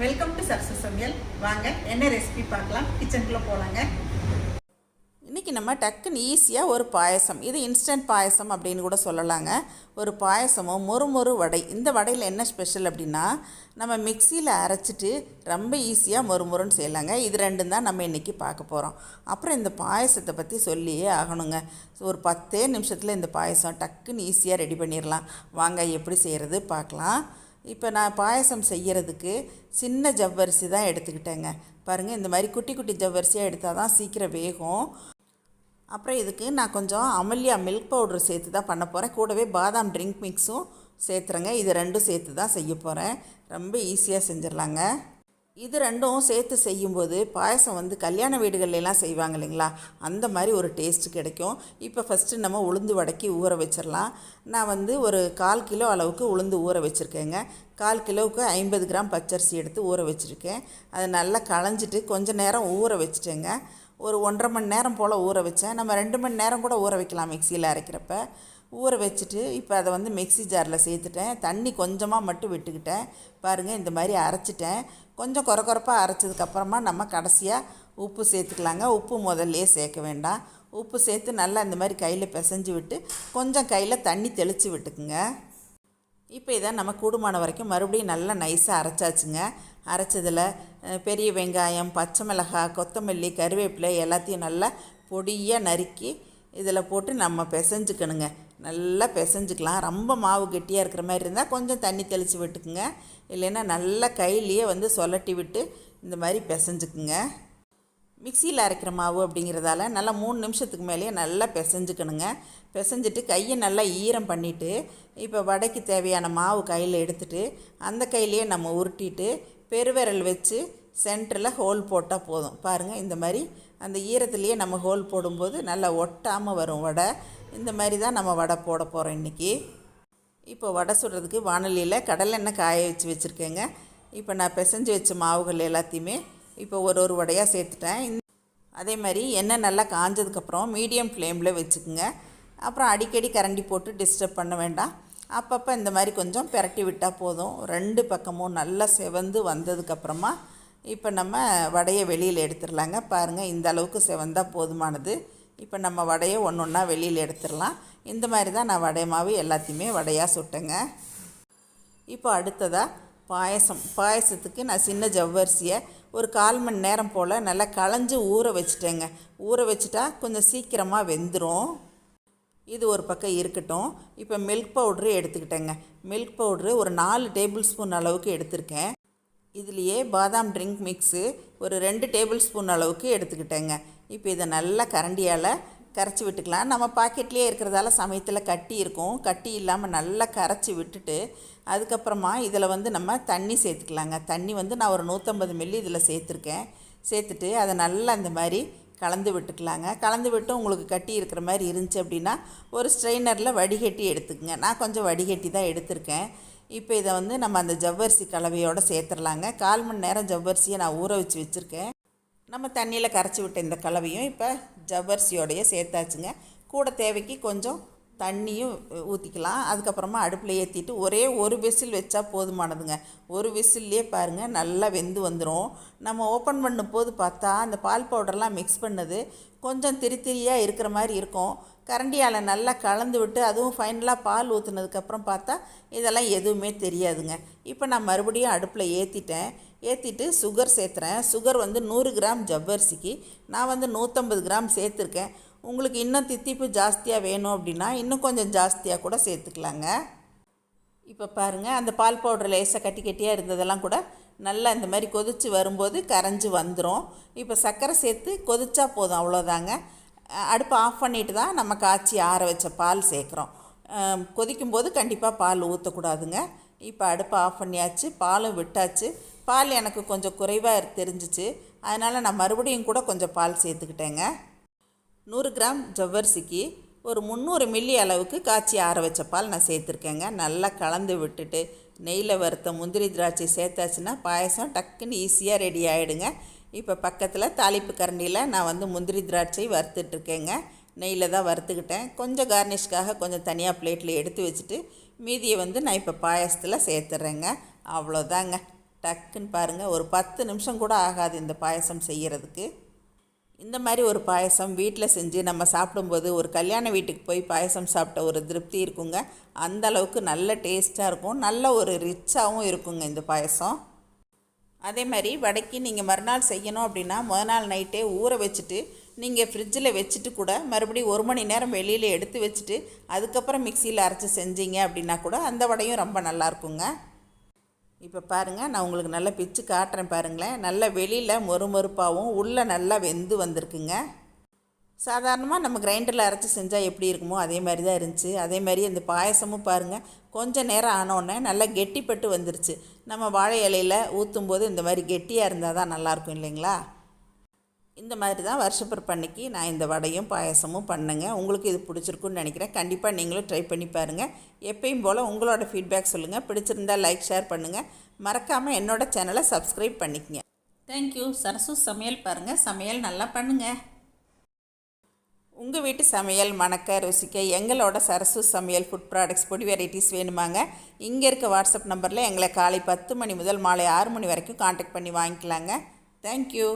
Welcome to Sarasu சமையல் வாங்க என்ன ரெசிபி பார்க்கலாம்? கிச்சனுக்குள்ளே போகலாங்க இன்றைக்கி நம்ம டக்குன்னு ஈஸியாக ஒரு பாயசம். இது இன்ஸ்டன்ட் பாயசம் அப்படின்னு கூட சொல்லலாங்க. ஒரு பாயசமும் மொறுமொறு வடை. இந்த வடையில் என்ன ஸ்பெஷல் அப்படின்னா நம்ம மிக்சியில் அரைச்சிட்டு ரொம்ப ஈஸியாக மொறுமொறுன்னு செய்யலாங்க. இது ரெண்டும் தான் நம்ம இன்றைக்கி பார்க்க போகிறோம் அப்புறம் இந்த பாயசத்தை பற்றி சொல்லியே ஆகணுங்க. ஒரு பத்தே நிமிஷத்தில் இந்த பாயசம் டக்குன்னு ஈஸியாக ரெடி பண்ணிடலாம் வாங்க எப்படி செய்கிறது பார்க்கலாம். இப்போ நான் பாயசம் செய்கிறதுக்கு சின்ன ஜவ்வரிசி தான் எடுத்துக்கிட்டேங்க. பாருங்கள் இந்த மாதிரி குட்டி குட்டி ஜவ்வரிசியாக எடுத்தால் தான் சீக்கிரம் வேகும். அப்புறம் இதுக்கு நான் கொஞ்சம் அமல்யா மில்க் பவுடர் சேர்த்து தான் பண்ண போகிறேன் கூடவே பாதாம் ட்ரிங்க் மிக்ஸும் சேர்த்துறேங்க. இது ரெண்டும் சேர்த்து தான் செய்ய போகிறேன் ரொம்ப ஈஸியாக செஞ்சிடலாங்க. இது ரெண்டும் சேர்த்து செய்யும்போது பாயசம் வந்து கல்யாண வீடுகள்லாம் செய்வாங்க இல்லைங்களா? அந்த மாதிரி ஒரு டேஸ்ட் கிடைக்கும். இப்போ ஃபஸ்ட்டு நம்ம உளுந்து வடக்கி ஊற வச்சிடலாம் நான் வந்து ஒரு கால் கிலோ அளவுக்கு உளுந்து ஊற வச்சுருக்கேங்க. கால் கிலோவுக்கு ஐம்பது கிராம் பச்சரிசி எடுத்து ஊற வச்சுருக்கேன். அதை நல்லா களைஞ்சிட்டு கொஞ்ச நேரம் ஊற வச்சுட்டேங்க. ஒரு ஒன்றரை மணி நேரம் போல் ஊற வச்சேன். நம்ம ரெண்டு மணி நேரம் கூட ஊற வைக்கலாம் மிக்சியில் அரைக்கிறப்ப. ஊற வச்சுட்டு இப்போ அதை வந்து மிக்ஸி ஜாரில் சேர்த்துட்டேன். தண்ணி கொஞ்சமாக மட்டும் விட்டுக்கிட்டேன். பாருங்கள் இந்த மாதிரி அரைச்சிட்டேன். கொஞ்சம் குறை குறைப்பாக அரைச்சதுக்கப்புறமா நம்ம கடைசியாக உப்பு சேர்த்துக்கலாங்க. உப்பு முதல்லையே சேர்க்க வேண்டாம். உப்பு சேர்த்து நல்லா இந்த மாதிரி கையில் பிசைஞ்சு விட்டு கொஞ்சம் கையில் தண்ணி தெளித்து விட்டுக்குங்க. இப்போ இதை நம்ம கூடுமான வரைக்கும் மறுபடியும் நல்லா நைஸாக அரைச்சாச்சுங்க. அரைச்சதில் பெரிய வெங்காயம் பச்சை மிளகாய் கொத்தமல்லி கருவேப்பிலை எல்லாத்தையும் நல்லா பொடியாக நறுக்கி இதில் போட்டு நம்ம பிசைஞ்சுக்கணுங்க. நல்லா பிசைஞ்சுக்கலாம். ரொம்ப மாவு கெட்டியாக இருக்கிற மாதிரி இருந்தால் கொஞ்சம் தண்ணி தெளித்து விட்டுக்குங்க. இல்லைன்னா நல்லா கையிலேயே வந்து சொலட்டி விட்டு இந்த மாதிரி பிசைஞ்சுக்குங்க. மிக்சியில் அரைக்கிற மாவு அப்படிங்கிறதால நல்லா மூணு நிமிஷத்துக்கு மேலேயே நல்லா பிசைஞ்சுக்கணுங்க. பிசைஞ்சிட்டு கையை நல்லா ஈரம் பண்ணிவிட்டு இப்போ வடைக்கு தேவையான மாவு கையில் எடுத்துகிட்டு அந்த கையிலேயே நம்ம உருட்டிட்டு பெருவிரல் வச்சு சென்டரில் ஹோல் போட்டால் போதும். பாருங்கள் இந்த மாதிரி அந்த ஈரத்துலேயே நம்ம ஹோல் போடும்போது நல்லா ஒட்டாமல் வரும் வடை. இந்த மாதிரி தான் நம்ம வடை போட போகிறோம் இன்றைக்கி இப்போ வடை சுடுறதுக்கு வானொலியில் கடலெண்ணெய் காய வச்சு வச்சுருக்கேங்க. இப்போ நான் பிசைஞ்சு வச்ச மாவுகள் எல்லாத்தையுமே இப்போ ஒரு ஒரு வடையாக சேர்த்துட்டேன். அதே மாதிரி எண்ணெய் நல்லா காஞ்சதுக்கப்புறம் மீடியம் ஃப்ளேமில் வச்சுக்குங்க. அப்புறம் அடிக்கடி கரண்டி போட்டு டிஸ்டர்ப் பண்ண வேண்டாம். அப்பப்போ இந்த மாதிரி கொஞ்சம் பிரட்டி விட்டால் போதும். ரெண்டு பக்கமும் நல்லா செவந்து வந்ததுக்கப்புறமா இப்போ நம்ம வடையை வெளியில் எடுத்துடலாங்க. பாருங்கள் இந்த அளவுக்கு செவந்தால் போதுமானது. இப்போ நம்ம வடையை ஒன்று ஒன்றா வெளியில் எடுத்துடலாம். இந்த மாதிரி தான் நான் வடை மாவு எல்லாத்தையுமே வடையாக சுட்டேங்க. இப்போ அடுத்ததாக பாயசம். பாயசத்துக்கு நான் சின்ன ஜவ்வரிசியை ஒரு கால் மணி நேரம் போல் நல்லா களைஞ்சு ஊற வச்சுட்டேங்க. ஊற வச்சுட்டா கொஞ்சம் சீக்கிரமாக வெந்துடும் இது ஒரு பக்கம் இருக்கட்டும். இப்போ மில்க் பவுட்ரு எடுத்துக்கிட்டேங்க. மில்க் பவுட்ரு ஒரு நாலு டேபிள் ஸ்பூன் அளவுக்கு எடுத்திருக்கேன். இதுலேயே பாதாம் ட்ரிங்க் மிக்ஸு ஒரு ரெண்டு டேபிள் ஸ்பூன் அளவுக்கு எடுத்துக்கிட்டேங்க. இப்போ இதை நல்லா கரண்டியால் கரைச்சி விட்டுக்கலாம். நம்ம பாக்கெட்லேயே இருக்கிறதால சமயத்தில் கட்டி இருக்கும். கட்டி இல்லாமல் நல்லா கரைச்சி விட்டுட்டு அதுக்கப்புறமா இதில் வந்து நம்ம தண்ணி சேர்த்துக்கலாங்க. தண்ணி வந்து நான் ஒரு நூற்றம்பது மில்லி இதில் சேர்த்துருக்கேன். சேர்த்துட்டு அதை நல்லா இந்த மாதிரி கலந்து விட்டுக்கலாங்க. கலந்து விட்டு உங்களுக்கு கட்டி இருக்கிற மாதிரி இருந்துச்சு அப்படின்னா ஒரு ஸ்ட்ரெயினரில் வடிகட்டி எடுத்துக்கங்க. நான் கொஞ்சம் வடிகட்டி தான் எடுத்திருக்கேன். இப்போ இதை வந்து நம்ம அந்த ஜவ்வரிசி கலவையோடு சேர்த்துடலாங்க கால் மணி நேரம் ஜவ்வரிசியை நான் ஊற வச்சு வச்சுருக்கேன். நம்ம தண்ணியில் கரைச்சி விட்ட இந்த கலவையும் இப்போ ஜவ்வரிசியோடையே சேர்த்தாச்சுங்க. கூட தேவைக்கு கொஞ்சம் தண்ணியும் ஊற்றிக்கலாம் அதுக்கப்புறமா அடுப்பில் ஏற்றிட்டு ஒரே ஒரு விசில் வச்சா போதுமானதுங்க. ஒரு விசில்லையே பாருங்கள் நல்லா வெந்து வந்துடும் நம்ம ஓப்பன் பண்ணும் போது பார்த்தா அந்த பால் பவுடர்லாம் மிக்ஸ் பண்ணது கொஞ்சம் திரித்திரியாக இருக்கிற மாதிரி இருக்கும். கரண்டியால் நல்லா கலந்து விட்டு அதுவும் ஃபைனலாக பால் ஊற்றுனதுக்கப்புறம் பார்த்தா இதெல்லாம் எதுவுமே தெரியாதுங்க. இப்போ நான் மறுபடியும் அடுப்பில் ஏற்றிட்டேன் ஏற்றிட்டு சுகர் சேர்த்துறேன். சுகர் வந்து நூறு கிராம் ஜவ்வரிசிக்கு நான் வந்து நூற்றம்பது கிராம் சேர்த்துருக்கேன். உங்களுக்கு இன்னும் தித்திப்பு ஜாஸ்தியாக வேணும் அப்படின்னா இன்னும் கொஞ்சம் ஜாஸ்தியாக கூட சேர்த்துக்கலாங்க. இப்போ பாருங்கள் அந்த பால் பவுடர் லேசாக கட்டி கட்டியாக இருந்ததெல்லாம் கூட நல்லா இந்த மாதிரி கொதித்து வரும்போது கரைஞ்சி வந்துடும் இப்போ சர்க்கரை சேர்த்து கொதிச்சா போதும் அவ்வளோதாங்க அடுப்பு அடுப்பை ஆஃப் பண்ணிட்டு தான் நம்ம காய்ச்சி ஆற வச்ச பால் சேர்க்குறோம். கொதிக்கும்போது கண்டிப்பாக பால் ஊற்றக்கூடாதுங்க இப்போ அடுப்பை ஆஃப் பண்ணியாச்சு பாலும் விட்டாச்சு. பால் எனக்கு கொஞ்சம் குறைவாக தெரிஞ்சிச்சு. அதனால் நான் மறுபடியும் கூட கொஞ்சம் பால் சேர்த்துக்கிட்டேங்க. நூறு கிராம் ஜவ்வரிசிக்கு ஒரு முந்நூறு மில்லி அளவுக்கு காய்ச்சி ஆற வச்ச பால் நான் சேர்த்துருக்கேங்க. நல்லா கலந்து விட்டுட்டு நெய்யில் வறுத்த முந்திரி திராட்சை சேர்த்தாச்சுன்னா பாயசம் டக்குன்னு ஈஸியாக ரெடி ஆகிடுங்க இப்போ பக்கத்தில் தாளிப்பு கரண்டியில் நான் வந்து முந்திரி திராட்சை வறுத்துட்ருக்கேங்க. நெய்யில் தான் வறுத்துக்கிட்டேன். கொஞ்சம் கார்னிஷ்காக கொஞ்சம் தனியாக பிளேட்டில் எடுத்து வச்சுட்டு மீதியை வந்து நான் இப்போ பாயசத்தில் சேர்த்துட்றேங்க அவ்வளோதாங்க டக்குன்னு பாருங்கள் ஒரு பத்து நிமிஷம் கூட ஆகாது இந்த பாயசம் செய்கிறதுக்கு இந்த மாதிரி ஒரு பாயசம் வீட்டில் செஞ்சு நம்ம சாப்பிடும்போது ஒரு கல்யாண வீட்டுக்கு போய் பாயசம் சாப்பிட்ட ஒரு திருப்தி இருக்குங்க. அந்த அளவுக்கு நல்ல டேஸ்ட்டாக இருக்கும். நல்ல ஒரு ரிச்சாகவும் இருக்குங்க இந்த பாயசம். அதே மாதிரி வடைக்கு நீங்கள் மறுநாள் செய்யணும் அப்படின்னா முத நாள் நைட்டே ஊற வச்சுட்டு நீங்கள் ஃப்ரிட்ஜில் வச்சுட்டு கூட மறுபடியும் ஒரு மணி நேரம் வெளியில் எடுத்து வச்சுட்டு அதுக்கப்புறம் மிக்சியில் அரைச்சி செஞ்சீங்க அப்படின்னா கூட அந்த வடையும் ரொம்ப நல்லா இருக்குங்க. இப்போ பாருங்கள் நான் உங்களுக்கு நல்லா பிச்சு காட்டுறேன் பாருங்களேன். நல்லா வெளியில் மொறுமொறுப்பாகவும் உள்ளே நல்லா வெந்து வந்திருக்குங்க. சாதாரணமாக நம்ம கிரைண்டரில் அரைச்சி செஞ்சால் எப்படி இருக்குமோ அதே மாதிரி தான் இருந்துச்சு. அதே மாதிரி இந்த பாயசமும் பாருங்கள் கொஞ்சம் நேரம் ஆனோடனே நல்லா கெட்டிப்பட்டு வந்துருச்சு. நம்ம வாழை இலையில் ஊற்றும் போது இந்த மாதிரி கெட்டியாக இருந்தால் தான் நல்லாயிருக்கும் இல்லைங்களா? இந்த மாதிரி தான் வருஷப்பிறப்பு அன்னைக்கு நான் இந்த வடையும் பாயசமும் பண்ணுங்க. உங்களுக்கு இது பிடிச்சிருக்குன்னு நினைக்கிறேன். கண்டிப்பாக நீங்களும் ட்ரை பண்ணி பாருங்கள் எப்பயும் போல் உங்களோட ஃபீட்பேக் சொல்லுங்கள் பிடிச்சிருந்தா லைக் ஷேர் பண்ணுங்கள் மறக்காமல் என்னோட சேனலை சப்ஸ்கிரைப் பண்ணிக்கங்க. தேங்க்யூ சரசு சமையல் பாருங்கள் சமையல் நல்லா பண்ணுங்கள் உங்கள் வீட்டு சமையல் மணக்க ருசிக்க எங்களோட சரசு சமையல் ஃபுட் ப்ராடக்ட்ஸ் பொடி வெரைட்டிஸ் வேணுமாங்க. இங்கே இருக்க வாட்ஸ்அப் நம்பரில் எங்களை காலை பத்து மணி முதல் மாலை ஆறு மணி வரைக்கும் காண்டாக்ட் பண்ணி வாங்கிக்கலாங்க. தேங்க்யூ